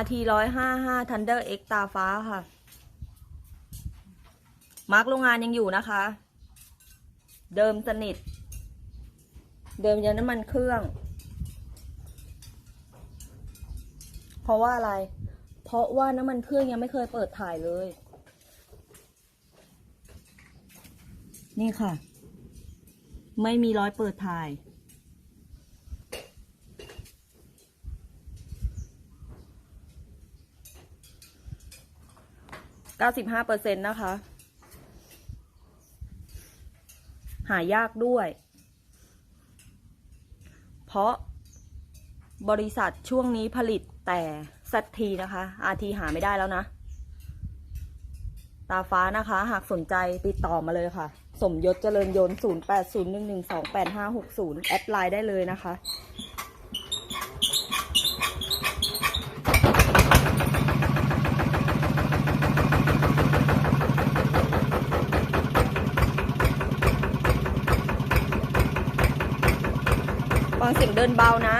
RT ร้อยห้าห้า Thunder X ตาฟ้าค่ะ มาร์กโรงงานยังอยู่นะคะ เดิมสนิท เดิมยันน้ำมันเครื่อง เพราะว่าอะไร เพราะว่าน้ำมันเครื่องยังไม่เคยเปิดถ่ายเลย นี่ค่ะ ไม่มีร้อยเปิดถ่าย 95เปอร์เซ็นต์นะคะ หายากด้วย เพราะบริษัทช่วงนี้ผลิตแต่สักทีนะคะอาทีหาไม่ได้แล้วนะ ตาฟ้านะคะ หากสนใจติดต่อมาเลยค่ะ สมยศเจริญยนต์ 0801128560 แอดไลน์ได้เลยนะคะังเสียงเดินเบานะ